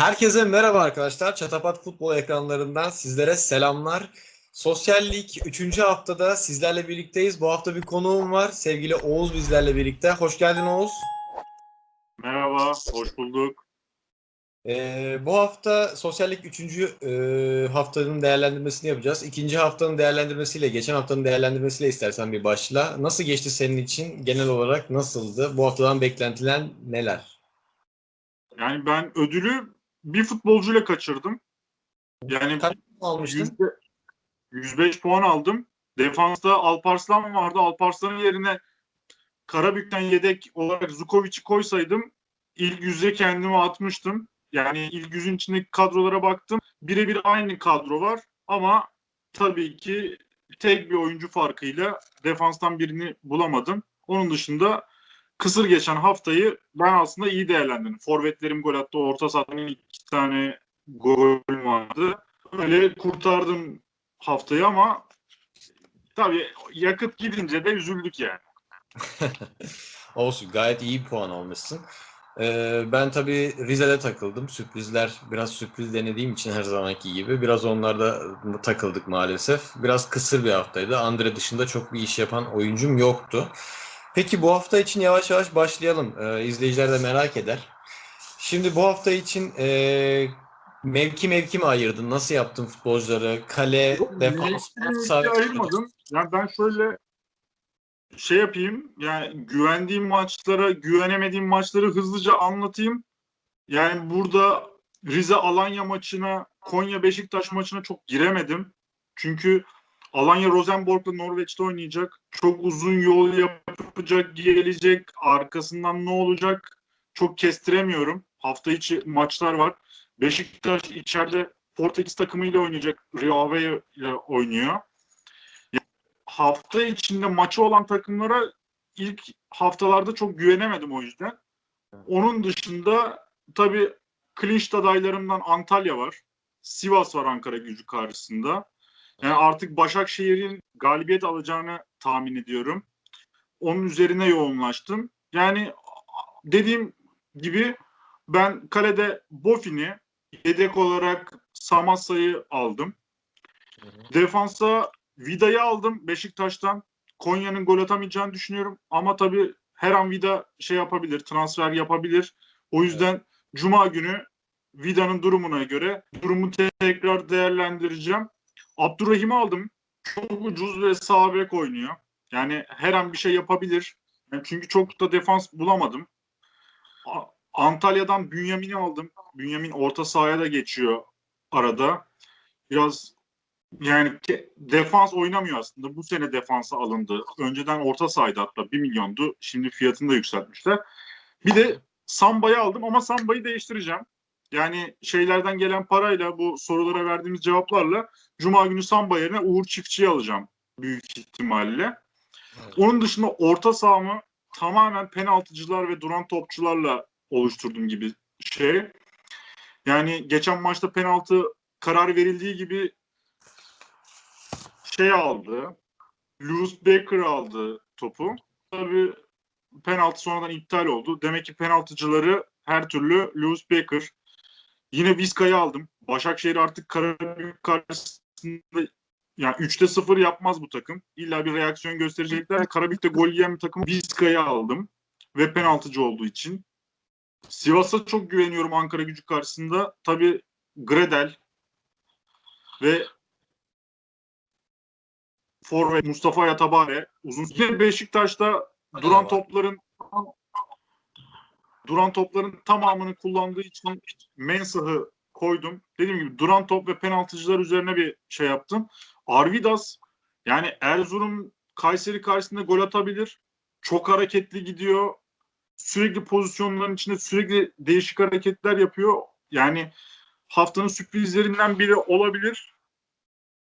Herkese merhaba arkadaşlar. Çatapat Futbol ekranlarından sizlere selamlar. Sosyal Lig 3. haftada sizlerle birlikteyiz. Bu hafta bir konuğum var. Sevgili Oğuz bizlerle birlikte. Hoş geldin Oğuz. Merhaba, hoş bulduk. Ee, bu hafta Sosyal Lig 3. e, haftanın değerlendirmesini yapacağız. İkinci haftanın değerlendirmesiyle, geçen haftanın değerlendirmesiyle istersen bir başla. Nasıl geçti senin için? Genel olarak nasıldı? Bu haftadan beklentiler neler? Yani ben ödülü bir futbolcuyla kaçırdım. Yani Kaç almıştın? yüzde- 105 puan aldım. Defansta Alparslan vardı. Alparslan'ın yerine Karabük'ten yedek olarak Zukovic'i koysaydım ilk yüze kendimi atmıştım. Yani ilk yüzün içindeki kadrolara baktım. Birebir aynı kadro var ama tabii ki tek bir oyuncu farkıyla defanstan birini bulamadım. Onun dışında kısır geçen haftayı ben aslında iyi değerlendirdim. Forvetlerim gol attı. Orta sahanın iki tane gol vardı. Öyle kurtardım haftayı ama tabii yakıt gidince de üzüldük yani. Olsun gayet iyi bir puan almışsın. Ee, ben tabii Rize'de takıldım. Sürprizler biraz sürpriz denediğim için her zamanki gibi. Biraz onlarda takıldık maalesef. Biraz kısır bir haftaydı. Andre dışında çok bir iş yapan oyuncum yoktu. Peki bu hafta için yavaş yavaş başlayalım. Ee, izleyiciler de merak eder. Şimdi bu hafta için e, mevki mevki mi ayırdın? Nasıl yaptın futbolcuları? Kale, defans, bek- ayırmadım. Yani ben şöyle şey yapayım. Yani güvendiğim maçlara, güvenemediğim maçları hızlıca anlatayım. Yani burada Rize Alanya maçına, Konya Beşiktaş maçına çok giremedim. Çünkü Alanya Rosenborg'la Norveç'te oynayacak. Çok uzun yol yapacak, gelecek. Arkasından ne olacak? Çok kestiremiyorum. Hafta içi maçlar var. Beşiktaş içeride Portekiz takımıyla oynayacak. Rio Ave ile oynuyor. Hafta içinde maçı olan takımlara ilk haftalarda çok güvenemedim o yüzden. Onun dışında tabii clinch adaylarımdan Antalya var. Sivas var Ankara gücü karşısında. Yani artık Başakşehir'in galibiyet alacağını tahmin ediyorum. Onun üzerine yoğunlaştım. Yani dediğim gibi ben kalede Bofin'i yedek olarak Samassa'yı aldım. Defansa Vida'yı aldım Beşiktaş'tan. Konya'nın gol atamayacağını düşünüyorum. Ama tabii her an Vida şey yapabilir, transfer yapabilir. O yüzden Cuma günü Vida'nın durumuna göre durumu tekrar değerlendireceğim. Abdurrahim'i aldım. Çok ucuz ve sağ bek oynuyor. Yani her an bir şey yapabilir. Yani çünkü çok da defans bulamadım. A- Antalya'dan Bünyamin'i aldım. Bünyamin orta sahaya da geçiyor arada. Biraz yani defans oynamıyor aslında. Bu sene defansa alındı. Önceden orta sahaydı hatta 1 milyondu. Şimdi fiyatını da yükseltmişler. Bir de Samba'yı aldım ama Samba'yı değiştireceğim. Yani şeylerden gelen parayla bu sorulara verdiğimiz cevaplarla Cuma günü Samba yerine Uğur Çiftçi'yi alacağım büyük ihtimalle. Evet. Onun dışında orta sahamı tamamen penaltıcılar ve duran topçularla oluşturdum gibi şey. Yani geçen maçta penaltı karar verildiği gibi şey aldı. Lewis Baker aldı topu. Tabii penaltı sonradan iptal oldu. Demek ki penaltıcıları her türlü Lewis Baker. Yine Vizca'yı aldım. Başakşehir artık Karabük karşısında yani 3'te 0 yapmaz bu takım. İlla bir reaksiyon gösterecekler. Karabük'te gol yiyen bir takım Vizca'yı aldım. Ve penaltıcı olduğu için. Sivas'a çok güveniyorum Ankara gücü karşısında. Tabii Gredel ve Forvet Mustafa Yatabare uzun süre Beşiktaş'ta duran topların duran topların tamamını kullandığı için Mensah'ı koydum. Dediğim gibi duran top ve penaltıcılar üzerine bir şey yaptım. Arvidas yani Erzurum Kayseri karşısında gol atabilir. Çok hareketli gidiyor. Sürekli pozisyonların içinde sürekli değişik hareketler yapıyor. Yani haftanın sürprizlerinden biri olabilir.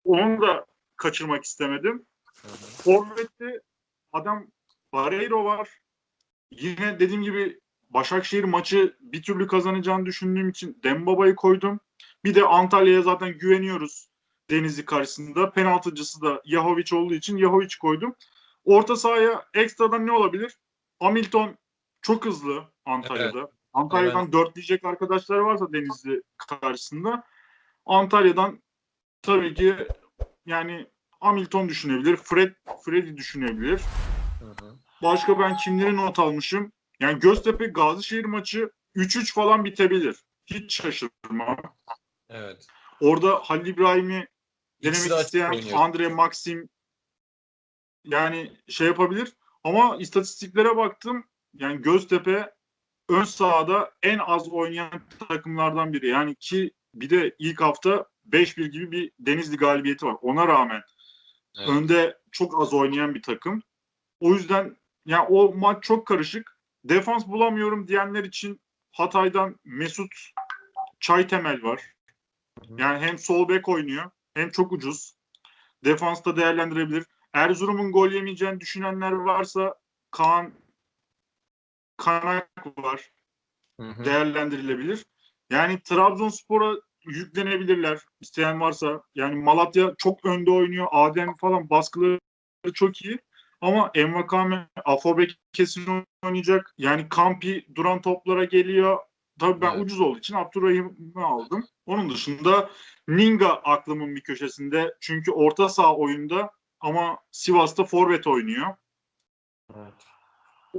Onu da kaçırmak istemedim. Forvet'te adam Barreiro var. Yine dediğim gibi Başakşehir maçı bir türlü kazanacağını düşündüğüm için Dembaba'yı koydum. Bir de Antalya'ya zaten güveniyoruz Denizli karşısında. Penaltıcısı da Yahovic olduğu için Yahovic koydum. Orta sahaya ekstradan ne olabilir? Hamilton çok hızlı Antalya'da. Antalya'dan dörtleyecek arkadaşlar varsa Denizli karşısında Antalya'dan tabii ki yani Hamilton düşünebilir, Fred Freddy düşünebilir. Hı hı. Başka ben kimleri not almışım? Yani Göztepe Gazişehir maçı 3-3 falan bitebilir. Hiç şaşırmam. Evet. Orada Halil İbrahim'i denemek isteyen. Andre Maxim yani şey yapabilir. Ama istatistiklere baktım. Yani Göztepe ön sahada en az oynayan takımlardan biri. Yani ki bir de ilk hafta 5-1 gibi bir Denizli galibiyeti var. Ona rağmen Evet. önde çok az oynayan bir takım. O yüzden yani o maç çok karışık. Defans bulamıyorum diyenler için Hatay'dan Mesut Çaytemel var. Hı hı. Yani hem sol bek oynuyor hem çok ucuz. Defansta değerlendirebilir. Erzurum'un gol yemeyeceğini düşünenler varsa Kaan Kanak var. Hı hı. Değerlendirilebilir. Yani Trabzonspor'a yüklenebilirler. İsteyen varsa. Yani Malatya çok önde oynuyor. Adem falan baskıları çok iyi. Ama Envakame, Afobek kesin oynayacak. Yani Kampi duran toplara geliyor. Tabii ben Evet. ucuz olduğu için Abdurrahim'i aldım. Onun dışında Ninga aklımın bir köşesinde. Çünkü orta saha oyunda ama Sivas'ta forvet oynuyor. Evet.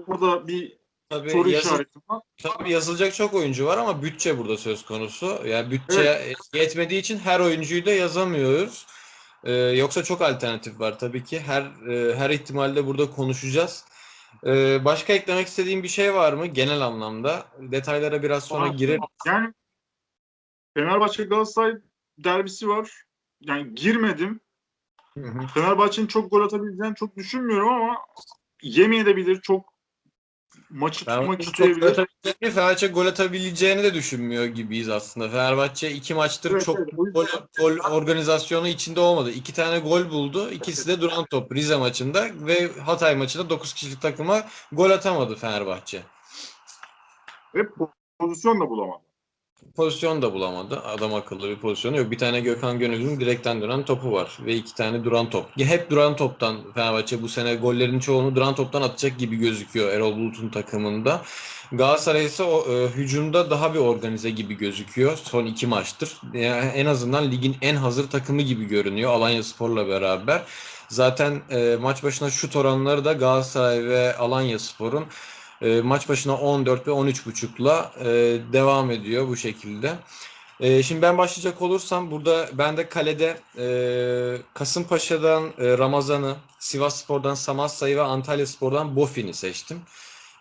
Orada bir Tabii soru yazı- işareti var. Tabii yazılacak çok oyuncu var ama bütçe burada söz konusu. Yani bütçe yetmediği için her oyuncuyu da yazamıyoruz. Ee, yoksa çok alternatif var tabii ki. Her e, her ihtimalle burada konuşacağız. Ee, başka eklemek istediğim bir şey var mı genel anlamda? Detaylara biraz sonra Var. girelim. Yani Fenerbahçe Galatasaray derbisi var. Yani girmedim. Fenerbahçe'nin çok gol atabileceğini çok düşünmüyorum ama yemeyebilir. Çok maçı tutmak Fenerbahçe çok isteyebilir. Fenerbahçe gol atabileceğini de düşünmüyor gibiyiz aslında. Fenerbahçe iki maçtır Evet, çok evet, gol, gol organizasyonu içinde olmadı. İki tane gol buldu. İkisi de duran top Rize maçında ve Hatay maçında 9 kişilik takıma gol atamadı Fenerbahçe. Ve pozisyon da bulamadı. Pozisyon da bulamadı. Adam akıllı bir pozisyonu yok. Bir tane Gökhan Gönül'ün direkten dönen topu var ve iki tane duran top. Hep duran toptan Fenerbahçe bu sene gollerin çoğunu duran toptan atacak gibi gözüküyor Erol Bulut'un takımında. Galatasaray ise o e, hücumda daha bir organize gibi gözüküyor son iki maçtır. Yani en azından ligin en hazır takımı gibi görünüyor Alanyaspor'la beraber. Zaten e, maç başına şut oranları da Galatasaray ve Alanyaspor'un e, maç başına 14 ve 13.5'la e, devam ediyor bu şekilde. E, şimdi ben başlayacak olursam burada ben de kalede e, Kasımpaşa'dan e, Ramazan'ı, Sivasspor'dan Samassa'yı ve Antalyaspor'dan Bofin'i seçtim.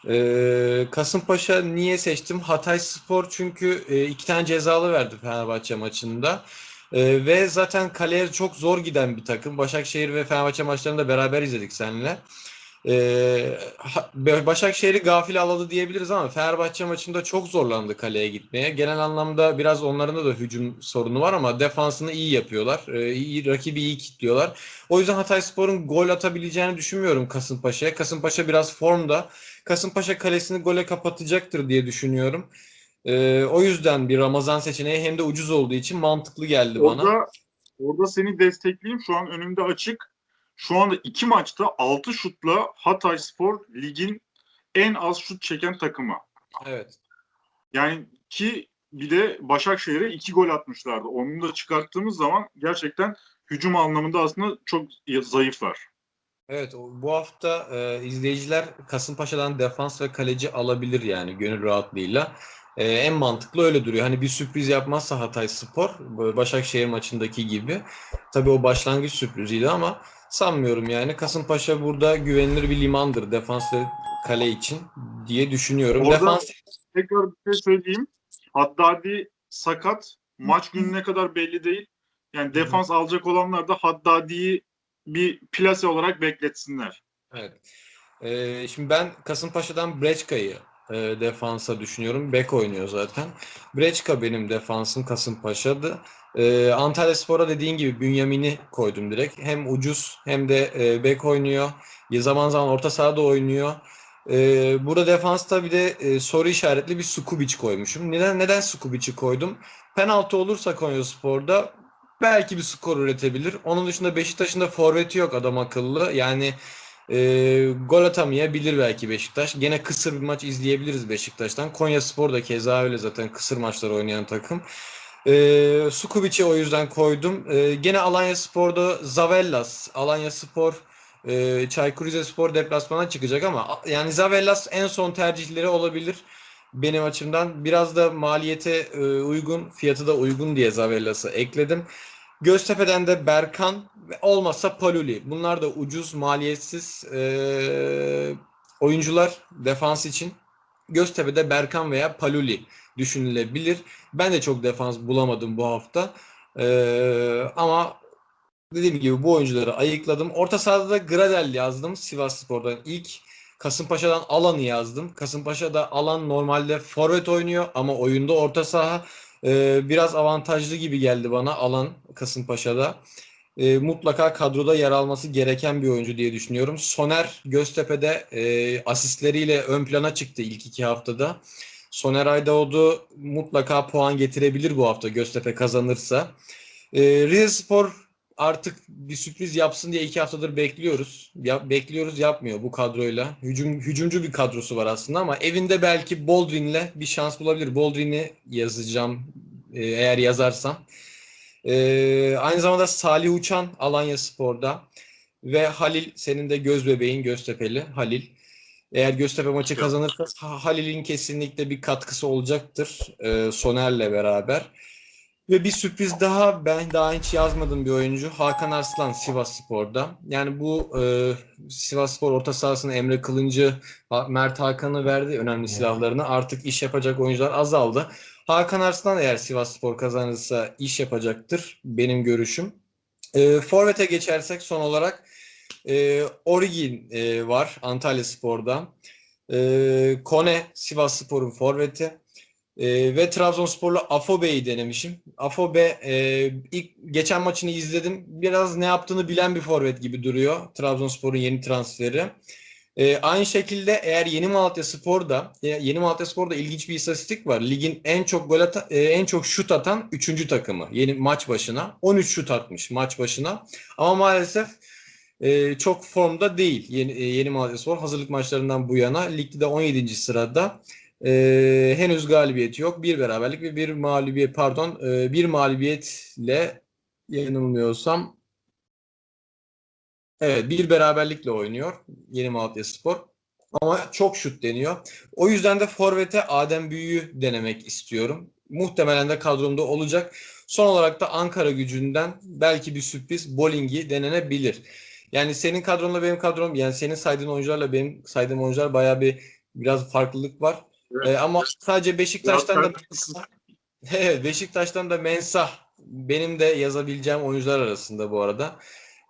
E, Kasımpaşa niye seçtim? Hatayspor çünkü e, iki tane cezalı verdi Fenerbahçe maçında. E, ve zaten kaleye çok zor giden bir takım. Başakşehir ve Fenerbahçe maçlarını da beraber izledik seninle. Ee, Başakşehir'i gafil aladı diyebiliriz ama Fenerbahçe maçında çok zorlandı kaleye gitmeye. Genel anlamda biraz onların da hücum sorunu var ama defansını iyi yapıyorlar. Ee, iyi, rakibi iyi kilitliyorlar. O yüzden Hatayspor'un gol atabileceğini düşünmüyorum Kasımpaşa'ya. Kasımpaşa biraz formda. Kasımpaşa kalesini gole kapatacaktır diye düşünüyorum. Ee, o yüzden bir Ramazan seçeneği hem de ucuz olduğu için mantıklı geldi bana. Orada orada seni destekleyeyim. Şu an önümde açık. Şu anda iki maçta 6 şutla Hatayspor ligin en az şut çeken takımı. Evet. Yani ki bir de Başakşehir'e iki gol atmışlardı. Onu da çıkarttığımız zaman gerçekten hücum anlamında aslında çok zayıflar. Evet, bu hafta e, izleyiciler Kasımpaşa'dan defans ve kaleci alabilir yani gönül rahatlığıyla. E, en mantıklı öyle duruyor. Hani bir sürpriz yapmazsa Hatayspor, böyle Başakşehir maçındaki gibi. Tabii o başlangıç sürpriziydi ama sanmıyorum yani. Kasımpaşa burada güvenilir bir limandır defans ve kale için diye düşünüyorum. Orada- Defans Tekrar bir şey söyleyeyim. Haddadi sakat. Maç günü ne kadar belli değil. Yani defans alacak olanlar da Haddadi'yi bir plase olarak bekletsinler. Evet. Ee, şimdi ben Kasımpaşa'dan Breçka'yı e, defansa düşünüyorum. Bek oynuyor zaten. Breçka benim defansım Kasımpaşa'dı. Ee, Antalyaspor'a dediğin gibi Bünyamin'i koydum direkt. Hem ucuz hem de e, bek oynuyor. Zaman zaman orta sahada oynuyor. Ee, burada defansta bir de e, soru işaretli bir Sukubic koymuşum. Neden neden Sukubic'i koydum? Penaltı olursa Konyaspor'da belki bir skor üretebilir. Onun dışında Beşiktaş'ın da forveti yok adam akıllı. Yani Ee, gol atamayabilir belki Beşiktaş. Gene kısır bir maç izleyebiliriz Beşiktaş'tan. Konya Spor da keza öyle zaten kısır maçlar oynayan takım. Ee, Sukubic'i o yüzden koydum. Ee, gene Alanya Spor'da Zavellas. Alanya Spor e, Çaykur Rizespor deplasmana çıkacak ama yani Zavellas en son tercihleri olabilir benim açımdan. Biraz da maliyete e, uygun, fiyatı da uygun diye Zavellas'ı ekledim. Göztepe'den de Berkan ve olmazsa Paluli. Bunlar da ucuz, maliyetsiz e, oyuncular defans için. Göztepe'de Berkan veya Paluli düşünülebilir. Ben de çok defans bulamadım bu hafta. E, ama dediğim gibi bu oyuncuları ayıkladım. Orta sahada da Gradel yazdım Sivasspor'dan. İlk Kasımpaşa'dan Alan'ı yazdım. Kasımpaşa'da Alan normalde forvet oynuyor ama oyunda orta saha e, biraz avantajlı gibi geldi bana Alan Kasımpaşa'da. E, mutlaka kadroda yer alması gereken bir oyuncu diye düşünüyorum. Soner Göztepe'de e, asistleriyle ön plana çıktı ilk iki haftada. Soner Aydaoğdu mutlaka puan getirebilir bu hafta Göztepe kazanırsa. E, Rizespor artık bir sürpriz yapsın diye iki haftadır bekliyoruz. Ya, bekliyoruz yapmıyor bu kadroyla. Hücum, hücumcu bir kadrosu var aslında ama evinde belki Boldrin'le bir şans bulabilir. Boldrin'i yazacağım e, eğer yazarsam. E, aynı zamanda Salih Uçan Alanya Spor'da ve Halil senin de göz bebeğin Göztepe'li Halil. Eğer Göztepe maçı kazanırsa Ha- Halil'in kesinlikle bir katkısı olacaktır e, Soner'le beraber. Ve bir sürpriz daha ben daha hiç yazmadığım bir oyuncu Hakan Arslan Sivasspor'da. Yani bu e, Sivasspor orta sahasına Emre Kılıncı, Mert Hakan'ı verdi önemli silahlarını. Artık iş yapacak oyuncular azaldı. Hakan Arslan eğer Sivasspor kazanırsa iş yapacaktır benim görüşüm. E, Forvet'e geçersek son olarak e, Origin e, var Antalya Spor'da. E, Kone Sivasspor'un forveti. E, ve Trabzonspor'la Afobe'yi denemişim. Afobe e, ilk geçen maçını izledim. Biraz ne yaptığını bilen bir forvet gibi duruyor. Trabzonspor'un yeni transferi. E, aynı şekilde eğer Yeni Malatya Spor'da Yeni Malatya Spor'da ilginç bir istatistik var. Ligin en çok gol ata- e, en çok şut atan 3. takımı. Yeni maç başına 13 şut atmış maç başına. Ama maalesef e, çok formda değil. Yeni, e, Yeni Malatya Spor hazırlık maçlarından bu yana ligde de 17. sırada. E, henüz galibiyeti yok. Bir beraberlik ve bir mağlubiyet pardon e, bir mağlubiyetle yanılmıyorsam evet bir beraberlikle oynuyor Yeni Malatya Spor. Ama çok şut deniyor. O yüzden de Forvet'e Adem Büyü'yü denemek istiyorum. Muhtemelen de kadromda olacak. Son olarak da Ankara gücünden belki bir sürpriz Bowling'i denenebilir. Yani senin kadronla benim kadrom yani senin saydığın oyuncularla benim saydığım oyuncular bayağı bir biraz farklılık var. Evet. Ee, ama sadece Beşiktaş'tan da Evet, Beşiktaş'tan da Mensah benim de yazabileceğim oyuncular arasında bu arada.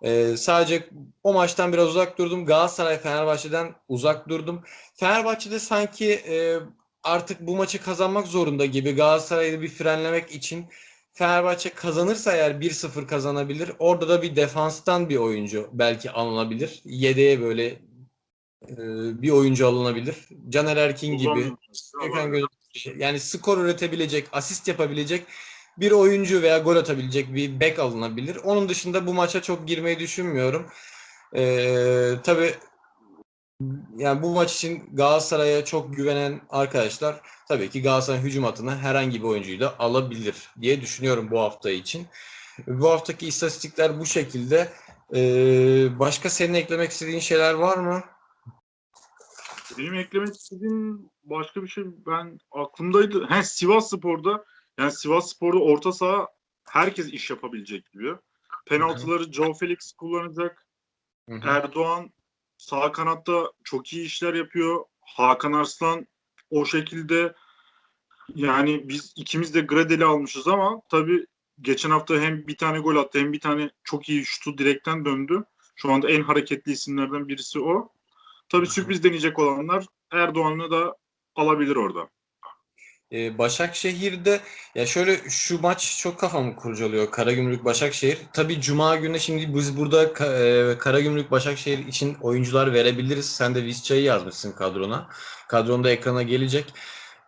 Ee, sadece o maçtan biraz uzak durdum. Galatasaray Fenerbahçe'den uzak durdum. Fenerbahçe'de sanki e, artık bu maçı kazanmak zorunda gibi Galatasaray'ı bir frenlemek için Fenerbahçe kazanırsa eğer 1-0 kazanabilir. Orada da bir defanstan bir oyuncu belki alınabilir. Yedeğe böyle e, bir oyuncu alınabilir. Caner Erkin gibi. Gökhan Gönül- yani skor üretebilecek, asist yapabilecek bir oyuncu veya gol atabilecek bir bek alınabilir. Onun dışında bu maça çok girmeyi düşünmüyorum. Ee, tabii yani bu maç için Galatasaray'a çok güvenen arkadaşlar tabii ki Galatasaray hücum hattına herhangi bir oyuncuyu da alabilir diye düşünüyorum bu hafta için. Bu haftaki istatistikler bu şekilde. Ee, başka senin eklemek istediğin şeyler var mı? Benim eklemek istediğim başka bir şey ben aklımdaydı. He Sivas Spor'da yani Sivas Spor'da orta saha herkes iş yapabilecek gibi. Penaltıları Joe Felix kullanacak. Hı hı. Erdoğan sağ kanatta çok iyi işler yapıyor. Hakan Arslan o şekilde yani biz ikimiz de Gradel'i almışız ama tabii geçen hafta hem bir tane gol attı hem bir tane çok iyi şutu direkten döndü. Şu anda en hareketli isimlerden birisi o. Tabii sürpriz deneyecek olanlar Erdoğan'ı da alabilir orada. Ee, Başakşehir'de ya şöyle şu maç çok kafamı kurcalıyor Karagümrük Başakşehir. Tabii Cuma günü şimdi biz burada e, Karagümrük Başakşehir için oyuncular verebiliriz. Sen de Visca'yı yazmışsın kadrona. Kadronda ekrana gelecek.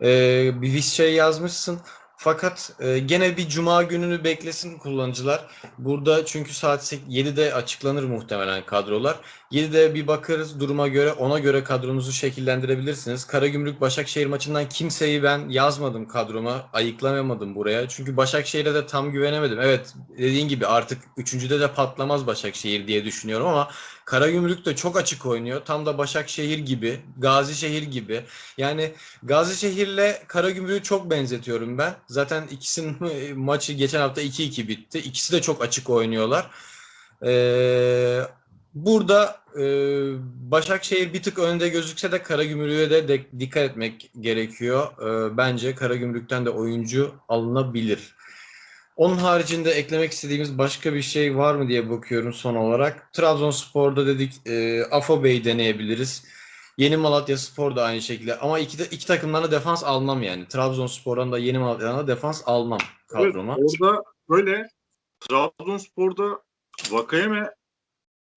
Ee, bir Visca'yı yazmışsın. Fakat e, gene bir cuma gününü beklesin kullanıcılar. Burada çünkü saat 7'de açıklanır muhtemelen kadrolar. 7'de bir bakarız duruma göre ona göre kadronuzu şekillendirebilirsiniz. Karagümrük Başakşehir maçından kimseyi ben yazmadım kadroma. Ayıklayamadım buraya. Çünkü Başakşehir'e de tam güvenemedim. Evet dediğin gibi artık 3. de patlamaz Başakşehir diye düşünüyorum ama Karagümrük de çok açık oynuyor. Tam da Başakşehir gibi, Gazişehir gibi. Yani Gazişehir'le Karagümrük'ü çok benzetiyorum ben. Zaten ikisinin maçı geçen hafta 2-2 bitti. İkisi de çok açık oynuyorlar. Ee, burada e, Başakşehir bir tık önde gözükse de Karagümrük'e de, de dikkat etmek gerekiyor. Ee, bence Karagümrük'ten de oyuncu alınabilir. Onun haricinde eklemek istediğimiz başka bir şey var mı diye bakıyorum son olarak. Trabzonspor'da dedik e, Afobe'yi deneyebiliriz. Yeni Malatya Spor da aynı şekilde. Ama iki, iki takımdan da defans almam yani. Trabzonspor'dan da Yeni Malatya'dan da defans almam Evet, kadroma. orada böyle Trabzonspor'da Vakayeme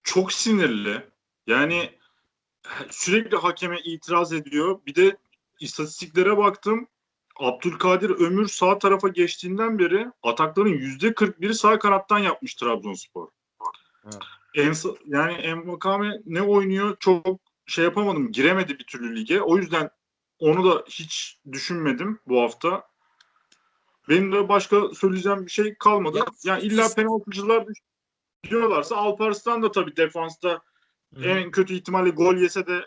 çok sinirli. Yani sürekli hakeme itiraz ediyor. Bir de istatistiklere baktım. Abdülkadir Ömür sağ tarafa geçtiğinden beri atakların yüzde 41'i sağ kanattan yapmış Trabzonspor. Evet. En, yani Envakame ne oynuyor çok şey yapamadım. Giremedi bir türlü lige. O yüzden onu da hiç düşünmedim bu hafta. Benim de başka söyleyeceğim bir şey kalmadı. Ya, yani illa penaltıcılar düş- diyorlarsa Alparslan da tabii defansta en kötü ihtimalle gol yese de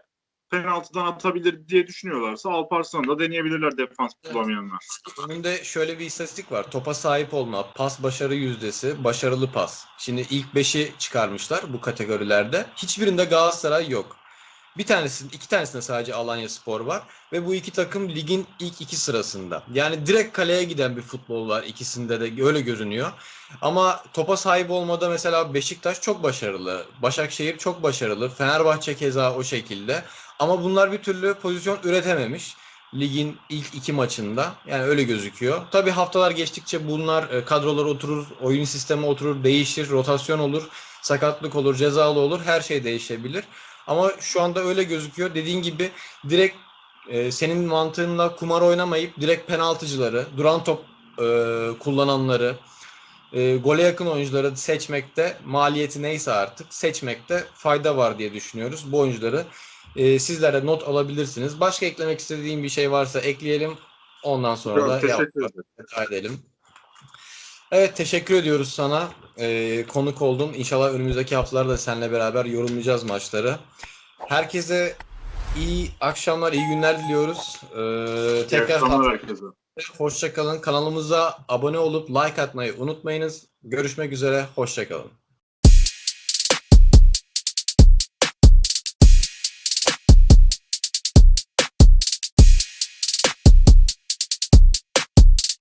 penaltıdan atabilir diye düşünüyorlarsa Alparslan'ı da deneyebilirler defans Evet. bulamayanlar. Önünde şöyle bir istatistik var. Topa sahip olma, pas başarı yüzdesi, başarılı pas. Şimdi ilk 5'i çıkarmışlar bu kategorilerde. Hiçbirinde Galatasaray yok. Bir tanesinin, iki tanesinde sadece Alanya Spor var ve bu iki takım ligin ilk iki sırasında. Yani direkt kaleye giden bir futbol var ikisinde de öyle görünüyor. Ama topa sahip olmada mesela Beşiktaş çok başarılı, Başakşehir çok başarılı, Fenerbahçe keza o şekilde. Ama bunlar bir türlü pozisyon üretememiş ligin ilk iki maçında. Yani öyle gözüküyor. Tabii haftalar geçtikçe bunlar e, kadrolar oturur, oyun sistemi oturur, değişir, rotasyon olur, sakatlık olur, cezalı olur, her şey değişebilir. Ama şu anda öyle gözüküyor. Dediğin gibi direkt e, senin mantığınla kumar oynamayıp direkt penaltıcıları, duran top e, kullananları, e, gole yakın oyuncuları seçmekte maliyeti neyse artık seçmekte fayda var diye düşünüyoruz. Bu oyuncuları e, sizler de not alabilirsiniz. Başka eklemek istediğim bir şey varsa ekleyelim. Ondan sonra Yok, da teşekkür veda edelim. Evet teşekkür ediyoruz sana. E, konuk oldun. İnşallah önümüzdeki haftalarda seninle beraber yorumlayacağız maçları. Herkese iyi akşamlar, iyi günler diliyoruz. E, İyi tekrar herkese. hoşça kalın. Kanalımıza abone olup like atmayı unutmayınız. Görüşmek üzere. Hoşça kalın.